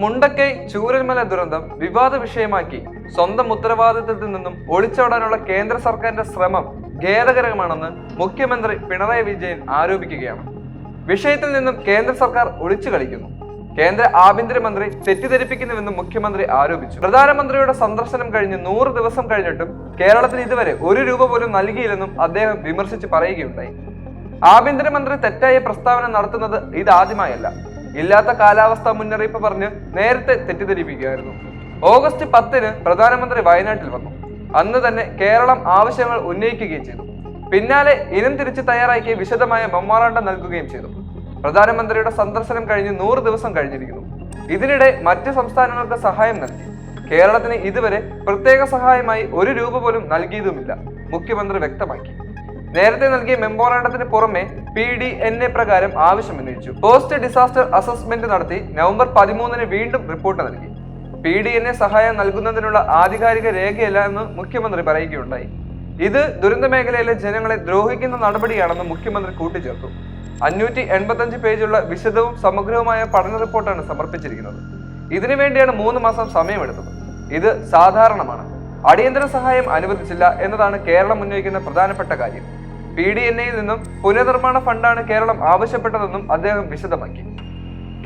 മുണ്ടക്കൈ ചൂരൽമല ദുരന്തം വിവാദ വിഷയമാക്കി സ്വന്തം ഉത്തരവാദിത്തത്തിൽ നിന്നും ഒളിച്ചോടാനുള്ള കേന്ദ്ര സർക്കാരിന്റെ ശ്രമം ഖേദകരമാണെന്ന് മുഖ്യമന്ത്രി പിണറായി വിജയൻ ആരോപിക്കുകയാണ്. വിഷയത്തിൽ നിന്നും കേന്ദ്ര സർക്കാർ ഒളിച്ചു കളിക്കുന്നു. കേന്ദ്ര ആഭ്യന്തരമന്ത്രി തെറ്റിദ്ധരിപ്പിക്കുന്നുവെന്നും മുഖ്യമന്ത്രി ആരോപിച്ചു. പ്രധാനമന്ത്രിയുടെ സന്ദർശനം കഴിഞ്ഞ് നൂറ് ദിവസം കഴിഞ്ഞിട്ടും കേരളത്തിന് ഇതുവരെ ഒരു രൂപ പോലും നൽകിയില്ലെന്നും അദ്ദേഹം വിമർശിച്ച് പറയുകയുണ്ടായി. ആഭ്യന്തരമന്ത്രി തെറ്റായ പ്രസ്താവന നടത്തുന്നത് ഇതാദ്യമായല്ല. ഇല്ലാത്ത കാലാവസ്ഥ മുന്നറിയിപ്പ് പറഞ്ഞ് നേരത്തെ തെറ്റിദ്ധരിപ്പിക്കുകയായിരുന്നു. ഓഗസ്റ്റ് പത്തിന് പ്രധാനമന്ത്രി വയനാട്ടിൽ വന്നു. അന്ന് തന്നെ കേരളം ആവശ്യങ്ങൾ ഉന്നയിക്കുകയും ചെയ്തു. പിന്നാലെ ഇനം തിരിച്ച് തയ്യാറാക്കിയ വിശദമായ മെമ്മോറാണ്ടം നൽകുകയും ചെയ്തു. പ്രധാനമന്ത്രിയുടെ സന്ദർശനം കഴിഞ്ഞ് നൂറ് ദിവസം കഴിഞ്ഞിരിക്കുന്നു. ഇതിനിടെ മറ്റ് സംസ്ഥാനങ്ങൾക്ക് സഹായം നൽകി. കേരളത്തിന് ഇതുവരെ പ്രത്യേക സഹായമായി ഒരു രൂപ പോലും നൽകിയതുമില്ല മുഖ്യമന്ത്രി വ്യക്തമാക്കി. നേരത്തെ നൽകിയ മെമ്മോറാണ്ടത്തിന് പുറമെ പി ഡി എൻ എ പ്രകാരം ആവശ്യം ഉന്നയിച്ചു പോസ്റ്റ് ഡിസാസ്റ്റർ അസസ്മെന്റ് നടത്തി നവംബർ പതിമൂന്നിന് വീണ്ടും റിപ്പോർട്ട് നൽകി. പി ഡി എൻ എ സഹായം നൽകുന്നതിനുള്ള ആധികാരിക രേഖയല്ല എന്ന് മുഖ്യമന്ത്രി പറയുകയുണ്ടായി. ഇത് ദുരന്ത മേഖലയിലെ ജനങ്ങളെ ദ്രോഹിക്കുന്ന നടപടിയാണെന്ന് മുഖ്യമന്ത്രി കൂട്ടിച്ചേർത്തു. അഞ്ഞൂറ്റി എൺപത്തഞ്ച് പേജുള്ള വിശദവും സമഗ്രവുമായ പഠന റിപ്പോർട്ടാണ് സമർപ്പിച്ചിരിക്കുന്നത്. ഇതിനു വേണ്ടിയാണ് മൂന്ന് മാസം സമയമെടുത്തത്. ഇത് സാധാരണമാണ്. അടിയന്തര സഹായം അനുവദിച്ചില്ല എന്നതാണ് കേരളം ഉന്നയിക്കുന്ന പ്രധാനപ്പെട്ട കാര്യം. പി ഡി എൻ എയിൽ നിന്നും പുനർനിർമ്മാണ ഫണ്ടാണ് കേരളം ആവശ്യപ്പെട്ടതെന്നും അദ്ദേഹം വിശദമാക്കി.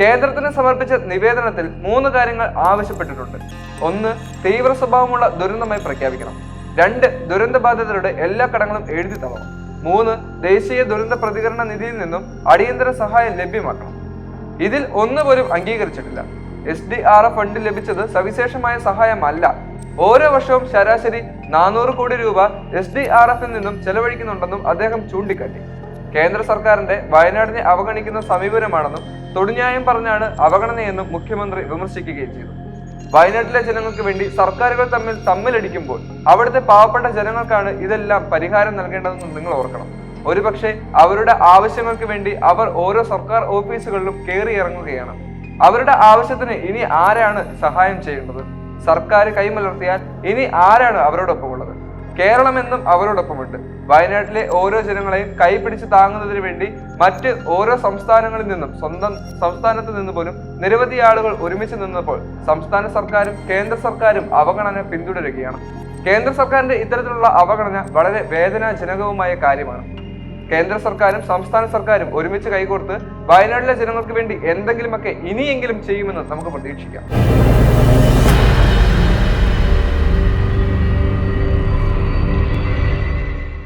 കേന്ദ്രത്തിന് സമർപ്പിച്ച നിവേദനത്തിൽ മൂന്ന് കാര്യങ്ങൾ ആവശ്യപ്പെട്ടിട്ടുണ്ട്. ഒന്ന് തീവ്ര സ്വഭാവമുള്ള ദുരന്തമായി പ്രഖ്യാപിക്കണം. രണ്ട് ദുരന്തബാധിതരുടെ എല്ലാ കടങ്ങളും എഴുതി തള്ളണം. മൂന്ന് ദേശീയ ദുരന്ത പ്രതികരണ നിധിയിൽ നിന്നും അടിയന്തര സഹായം ലഭ്യമാക്കണം. ഇതിൽ ഒന്ന് പോലും അംഗീകരിച്ചിട്ടില്ല. S D R F fund ലഭിച്ചത് സവിശേഷമായ സഹായമല്ല. ഓരോ വർഷവും ശരാശരി നാനൂറ് കോടി രൂപ എസ് ഡി ആർ എഫിൽ നിന്നും ചെലവഴിക്കുന്നുണ്ടെന്നും അദ്ദേഹം ചൂണ്ടിക്കാട്ടി. കേന്ദ്ര സർക്കാരിന്റെ വയനാടിനെ അവഗണിക്കുന്ന സമീപനമാണെന്നും തൊടുന്യായം പറഞ്ഞാണ് അവഗണനയെന്നും മുഖ്യമന്ത്രി വിമർശിക്കുകയും ചെയ്തു. വയനാട്ടിലെ ജനങ്ങൾക്ക് വേണ്ടി സർക്കാരുകൾ തമ്മിൽ തമ്മിലടിക്കുമ്പോൾ അവിടുത്തെ പാവപ്പെട്ട ജനങ്ങൾക്കാണ് ഇതെല്ലാം പരിഹാരം നൽകേണ്ടതെന്ന് നിങ്ങൾ ഓർക്കണം. ഒരുപക്ഷെ അവരുടെ ആവശ്യങ്ങൾക്ക് വേണ്ടി അവർ ഓരോ സർക്കാർ ഓഫീസുകളിലും കയറി ഇറങ്ങുകയാണ്. അവരുടെ ആവശ്യത്തിന് ഇനി ആരാണ് സഹായം ചെയ്യേണ്ടത്? സർക്കാർ കൈമലർത്തിയാൽ ഇനി ആരാണ് അവരോടൊപ്പം ഉള്ളത്? കേരളം എന്നും അവരോടൊപ്പമുണ്ട്. വയനാട്ടിലെ ഓരോ ജനങ്ങളെയും കൈപിടിച്ച് താങ്ങുന്നതിന് വേണ്ടി മറ്റ് ഓരോ സംസ്ഥാനങ്ങളിൽ നിന്നും സ്വന്തം സംസ്ഥാനത്ത് നിന്ന് പോലും നിരവധി ആളുകൾ ഒരുമിച്ച് നിന്നപ്പോൾ സംസ്ഥാന സർക്കാരും കേന്ദ്ര സർക്കാരും അവഗണന പിന്തുടരുകയാണ്. കേന്ദ്ര സർക്കാരിന്റെ ഇത്തരത്തിലുള്ള അവഗണന വളരെ വേദനാജനകവുമായ കാര്യമാണ്. കേന്ദ്ര സർക്കാരും സംസ്ഥാന സർക്കാരും ഒരുമിച്ച് കൈകോർത്ത് വയനാട്ടിലെ ജനങ്ങൾക്ക് വേണ്ടി എന്തെങ്കിലുമൊക്കെ ഇനിയെങ്കിലും ചെയ്യുമെന്ന് നമുക്ക് പ്രതീക്ഷിക്കാം.